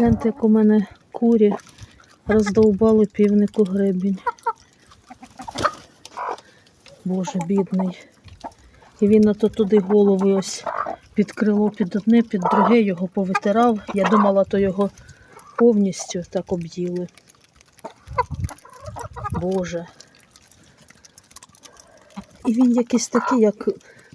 Гляньте, як у мене курі роздовбали півнику гребінь. Боже, бідний. І він ото туди голови ось під крило, під одне, під друге його повитирав. Я думала, то його повністю так об'їли. Боже. І він якийсь такий, як,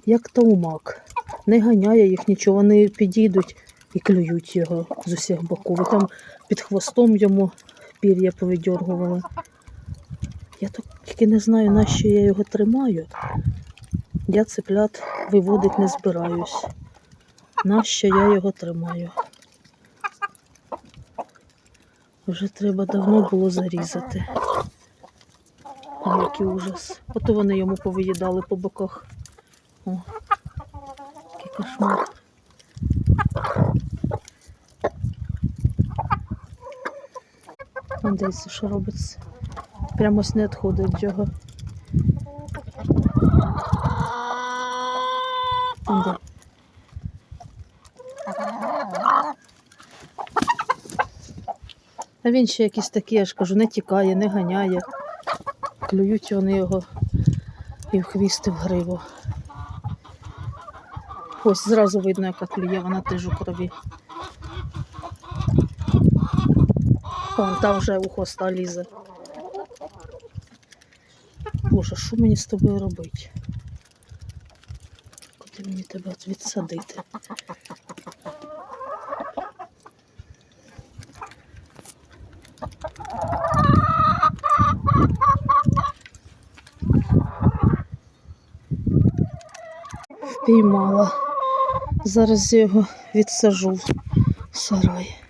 як таумак. Не ганяє їх нічого, вони підійдуть і клюють його з усіх боків. І там під хвостом йому пір'я повидьоргували. Я тільки не знаю, на що я його тримаю. Я цеплят виводить не збираюсь. Нащо я його тримаю? Вже треба давно було зарізати. Ой, Який ужас. Ото вони йому повиїдали по боках. О, який кошмар. Вон дивіться, що робиться. Прямо ось не відходить від його. Вон. А він ще якийсь такий, я ж кажу, не тікає, не ганяє. Клюють вони його і в хвіст, в гриву. Ось зразу видно, яка клює, вона теж у крові. Вон там вже у хвоста лізе. Боже, що мені з тобою робити? Куди мені тебе відсадити? Впіймала. Зараз я його відсажу в сарай.